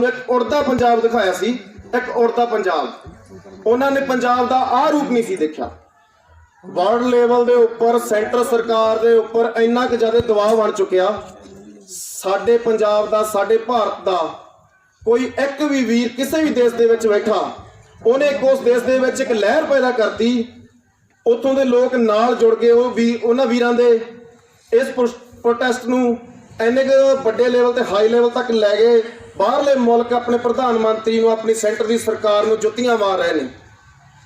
ਨੂੰ ਇੱਕ ਉੜਦਾ ਪੰਜਾਬ ਦਿਖਾਇਆ ਸੀ, ਇੱਕ ਉੜਦਾ ਪੰਜਾਬ। ਉਹਨਾਂ ਨੇ ਪੰਜਾਬ ਦਾ ਆਹ ਰੂਪ ਨਹੀਂ ਸੀ ਦੇਖਿਆ। ਵਰਲਡ ਲੈਵਲ ਦੇ ਉੱਪਰ, ਸੈਂਟਰ ਸਰਕਾਰ ਦੇ ਉੱਪਰ ਇੰਨਾ ਕੁ ਜ਼ਿਆਦਾ ਦਬਾਅ ਬਣ ਚੁੱਕਿਆ। ਸਾਡੇ ਪੰਜਾਬ ਦਾ, ਸਾਡੇ ਭਾਰਤ ਦਾ ਕੋਈ ਇੱਕ ਵੀ ਵੀਰ ਕਿਸੇ ਵੀ ਦੇਸ਼ ਦੇ ਵਿੱਚ ਬੈਠਾ, ਉਹਨੇ ਉਸ ਦੇਸ਼ ਦੇ ਵਿੱਚ ਇੱਕ ਲਹਿਰ ਪੈਦਾ ਕਰਤੀ। ਉੱਥੋਂ ਦੇ ਲੋਕ ਨਾਲ ਜੁੜ ਕੇ ਉਹ ਵੀ ਉਹਨਾਂ ਵੀਰਾਂ ਦੇ। ਇਸ ਪ੍ਰੋਟੈਸਟ ਨੂੰ ਇੰਨੇ ਕੁ ਵੱਡੇ ਲੈਵਲ ਤੇ ਹਾਈ ਲੈਵਲ ਤੱਕ ਲੈ ਗਏ। ਬਾਹਰਲੇ ਮੁਲਕ ਆਪਣੇ ਪ੍ਰਧਾਨ ਮੰਤਰੀ ਨੂੰ, ਆਪਣੀ ਸੈਂਟਰ ਦੀ ਸਰਕਾਰ ਨੂੰ ਜੁੱਤੀਆਂ ਮਾਰ ਰਹੇ ਨੇ।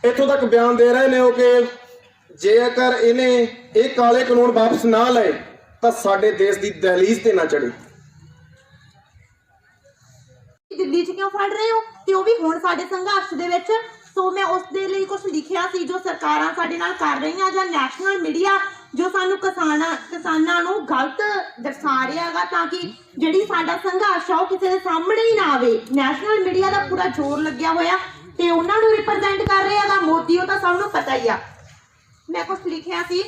ਇੱਥੋਂ ਤੱਕ ਬਿਆਨ ਦੇ ਰਹੇ ਨੇ ਉਹ ਕਿ ਜੇਕਰ ਇਹਨੇ ਇਹ ਕਾਲੇ ਕਾਨੂੰਨ ਵਾਪਸ ਨਾ ਲਏ, ਤਾਂ ਸਾਡੇ ਦੇਸ਼ ਦੀ ਦਹਲੀਜ਼ ਤੇ ਨਾ ਚੜੇ ਦਿੱਲੀ 'ਚ ਕਿਉਂ ਫੜ ਰਹੇ ਹੋ? ਤੇ ਉਹ ਵੀ ਹੁਣ ਸਾਡੇ ਸੰਘਰਸ਼ ਦੇ ਵਿੱਚ। ਸੋ ਮੈਂ ਉਸ ਦੇ ਲਈ ਕੁਝ ਲਿਖਿਆ ਸੀ ਜੋ ਸਰਕਾਰਾਂ ਸਾਡੇ ਨਾਲ ਕਰ ਰਹੀਆਂ ਜਾਂ ਨੈਸ਼ਨਲ ਮੀਡੀਆ ਜੋ ਸਾਨੂੰ ਕਿਸਾਨਾਂ ਕਿਸਾਨਾਂ ਨੂੰ ਗਲਤ ਦਰਸਾ ਰਿਹਾ ਹੈਗਾ ਤਾਂ ਕਿ ਜਿਹੜੀ ਸਾਡਾ ਸੰਘਰਸ਼ ਆ ਉਹ ਕਿਸੇ ਦੇ ਸਾਹਮਣੇ ਹੀ ਨਾ ਆਵੇ। ਨੈਸ਼ਨਲ ਮੀਡੀਆ ਦਾ ਪੂਰਾ ਜ਼ੋਰ ਲੱਗਿਆ ਹੋਇਆ ਤੇ ਉਹਨਾਂ ਨੂੰ ਰਿਪਰੈਜ਼ੈਂਟ ਕਰ ਰਿਹਾ ਹੈਗਾ ਮੋਦੀ, ਉਹ ਤਾਂ ਸਭ ਨੂੰ ਪਤਾ ਹੀ ਆ। ਮੈਂ ਕੁਝ ਲਿਖਿਆ ਸੀ।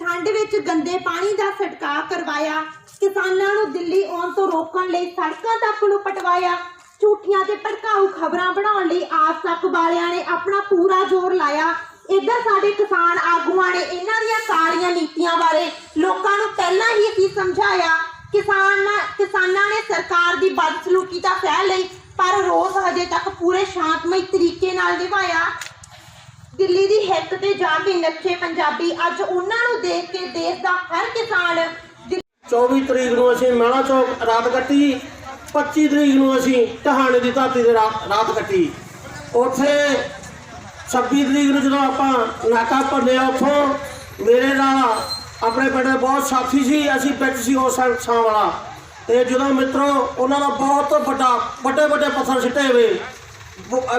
ਠੰਡ ਵਿੱਚ ਗੰਦੇ ਪਾਣੀ ਦਾ ਛਿੜਕਾਅ ਕਰਵਾਇਆ, ਕਿਸਾਨਾਂ ਨੂੰ ਦਿੱਲੀ ਆਉਣ ਤੋਂ ਰੋਕਣ ਲਈ ਸੜਕਾਂ ਤੱਕ ਨੂੰ ਪਟਵਾਇਆ, ਝੂਠੀਆਂ ਤੇ ਭੜਕਾਊ ਖਬਰਾਂ ਬਣਾਉਣ ਲਈ ਆਸ ਤੱਕ ਵਾਲਿਆਂ ਨੇ ਆਪਣਾ ਪੂਰਾ ਜ਼ੋਰ ਲਾਇਆ। ਇੱਧਰ ਸਾਡੇ ਕਿਸਾਨ ਆਗੂਆਂ ਦੀਆਂ ਨੀਤੀਆਂ ਬਾਰੇ ਲੋਕਾਂ ਨੂੰ ਪਹਿਲਾਂ ਹੀ ਅਸੀਂ ਸਮਝਾਇਆ, ਕਿਸਾਨ ਕਿਸਾਨਾਂ ਨੇ ਸਰਕਾਰ ਦੀ ਬਦਸਲੂਕੀ ਤਾਂ ਸਹਿ ਲਈ, ਪਰ ਰੋਸ ਹਜੇ ਤੱਕ ਪੂਰੇ ਸ਼ਾਂਤਮਈ ਤਰੀਕੇ ਨਾਲ ਨਿਭਾਇਆ। ਦਿੱਲੀ ਦੀ ਹਿੱਕ ਤੇ ਜਾ ਕੇ ਨੱਚੇ ਪੰਜਾਬੀ ਅੱਜ ਉਹਨਾਂ ਨੂੰ ਦੇਖ ਕੇ ਦੇਸ਼ ਦਾ ਹਰ ਕਿਸਾਨ ਦਿੱਲੀ 24 ਤਰੀਕ ਨੂੰ ਅਸੀਂ ਮਹਿਣਾ ਚੌਕ ਰਾਤ ਕੱਟੀ 25 ਤਰੀਕ ਨੂੰ ਅਸੀਂ ਟਹਾਣੇ ਦੀ ਧਰਤੀ ਤੇ ਰਾਤ ਰਾਤ ਕੱਟੀ। ਉੱਥੇ 26 ਤਰੀਕ ਨੂੰ ਜਦੋਂ ਆਪਾਂ ਨਾਕਾ ਭੰਨਿਆ ਉੱਥੋਂ ਮੇਰੇ ਨਾਲ ਆਪਣੇ ਪਿੰਡ ਦੇ ਬਹੁਤ ਸਾਥੀ ਸੀ, ਅਸੀਂ ਵਿੱਚ ਸੀ ਉਹ ਸਾਂ ਵਾਲਾ। ਤੇ ਜਦੋਂ ਮਿੱਤਰੋ, ਉਹਨਾਂ ਦਾ ਬਹੁਤ ਵੱਡਾ, ਵੱਡੇ ਵੱਡੇ ਪੱਥਰ ਸਿੱਟੇ ਹੋਏ।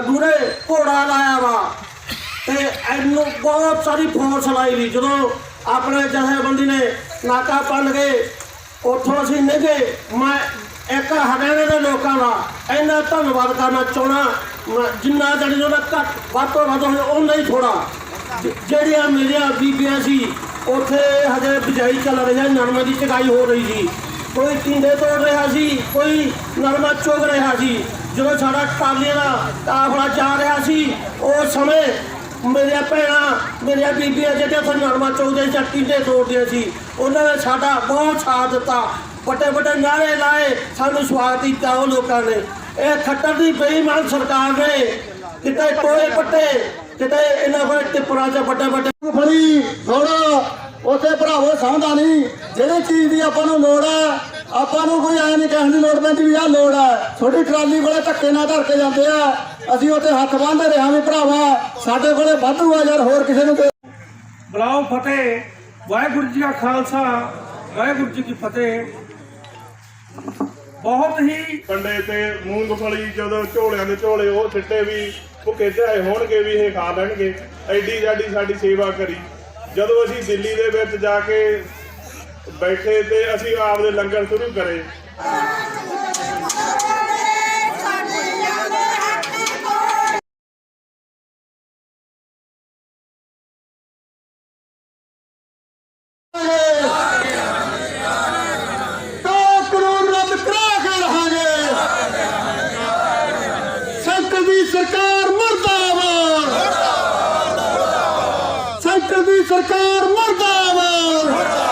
ਦੂਰੇ ਘੋੜਾ ਲਾਇਆ ਵਾ। ਤੇ ਇਹਨੂੰ ਬਹੁਤ ਸਾਰੀ ਫੋਰਸ ਲਾਈ ਵੀ। ਜਦੋਂ ਆਪਣੇ ਜਥੇਬੰਦੀ ਨੇ ਨਾਕਾ ਪੰਨ ਗਏ ਉੱਥੋਂ ਅਸੀਂ ਨਿਗੇ ਮੈਂ ਇੱਕ ਹਰਿਆਣੇ ਦੇ ਲੋਕਾਂ ਦਾ ਇੰਨਾ ਧੰਨਵਾਦ ਕਰਨਾ ਚਾਹਣਾ ਜਿੰਨਾ ਜਣੀ ਉਹਦਾ ਘੱਟ ਵੱਧ ਤੋਂ ਵੱਧ ਹੋਵੇ ਉਹਨਾਂ ਹੀ ਥੋੜਾ ਜਿਹੜੀਆਂ ਮੇਰੀਆਂ ਬੀਬੀਆਂ ਸੀ, ਉੱਥੇ ਹਜੇ ਬਿਜਾਈ ਚੱਲ ਰਹੀ ਹੈ ਨਰਮੇ ਦੀ ਚਗਾਈ ਹੋ ਰਹੀ ਸੀ। ਕੋਈ ਟਿੰਡੇ ਤੋੜ ਰਿਹਾ ਸੀ, ਕੋਈ ਨਰਮਾ ਚੁਗ ਰਿਹਾ ਸੀ। ਜਦੋਂ ਸਾਡਾ ਟਾਲੀਆਂ ਦਾ ਕਾਫਲਾ ਜਾ ਰਿਹਾ ਸੀ, ਉਹ ਸਮੇਂ ਮੇਰੀਆਂ ਭੈਣਾਂ, ਮੇਰੀਆਂ ਬੀਬੀਆਂ ਜਿਹੜੀਆਂ ਉੱਥੇ ਨਰਮਾ ਚੁਗਦੇ ਜਾਂ ਟਿੰਡੇ ਤੋੜਦੇ ਸੀ, ਉਹਨਾਂ ਨੇ ਸਾਡਾ ਬਹੁਤ ਸਾਥ ਦਿੱਤਾ। ਵੱਡੇ ਵੱਡੇ ਨਾਰੇ ਲਾਏ, ਸਾਨੂੰ ਸਵਾਗਤ ਕੀਤਾ ਉਹ ਲੋਕਾਂ ਨੇ। ਇਹ ਖੱਟਰ ਦੀ ਬੇਈਮਾਨ ਸਰਕਾਰ ਨੇ ਕਿਤੇ ਟੋਏ ਪੱਟੇ ਕਿਤੇ ਇਹਨਾਂ ਕੋਲ ਟਿੱਪਰਾਂ 'ਚ ਵੱਡੇ ਵੱਡੇ ਫੜੀ ਥੋੜਾ ਉਥੇ ਭਰਾਵੋ ਸਾਂਦਾ ਨਹੀਂ। ਜਿਹੜੀ ਚੀਜ਼ ਦੀ ਆਪਾਂ ਨੂੰ ਲੋੜ ਹੈ ਆਪਾਂ ਨੂੰ ਕੋਈ ਐ ਨਹੀਂ ਕਹਿਣ ਦੀ ਲੋੜ ਪੈਂਦੀ ਵੀ ਆਹ ਲੋੜ ਹੈ। ਛੋਟੀ ਟਰਾਲੀ ਕੋਲੇ ਧੱਕੇ ਨਾਲ ਧਰ ਕੇ ਜਾਂਦੇ ਆ। ਅਸੀਂ ਉੱਥੇ ਹੱਥ ਬੰਨ੍ਹਦੇ ਰਿਹਾ ਵੀ ਭਰਾਵਾ ਸਾਡੇ ਕੋਲੇ ਵਾਧੂ ਆ ਯਾਰ ਹੋਰ ਕਿਸੇ ਨੂੰ ਦੇ ਬਲਾਓ ਫਤਿਹ। ਵਾਹਿਗੁਰੂ ਜੀ ਕਾ ਖਾਲਸਾ ਵਾਹਿਗੁਰੂ ਜੀ ਕੀ ਫਤਿਹ। ਬਹੁਤ ਹੀ ਕੰਡੇ ਤੇ ਮੂੰਗਫਲੀ ਜਦੋਂ ਝੋਲਿਆਂ ਦੇ ਝੋਲੇ, ਉਹ ਸਿੱਟੇ ਵੀ ਭੁੱਖੇ ਆਏ ਹੋਣਗੇ ਵੀ ਇਹ ਖਾ ਲੈਣਗੇ। ਐਡੀ ਜਾਡੀ ਸਾਡੀ ਸੇਵਾ ਕਰੀ। ਜਦੋਂ ਅਸੀਂ ਦਿੱਲੀ ਦੇ ਵਿੱਚ ਜਾ ਕੇ ਬੈਠੇ ਤੇ ਅਸੀਂ ਆਪਦੇ ਲੰਗਰ ਸ਼ੁਰੂ ਕਰੇ ਦੀ ਸਰਕਾਰ ਮਰਦਾਬਾਦ।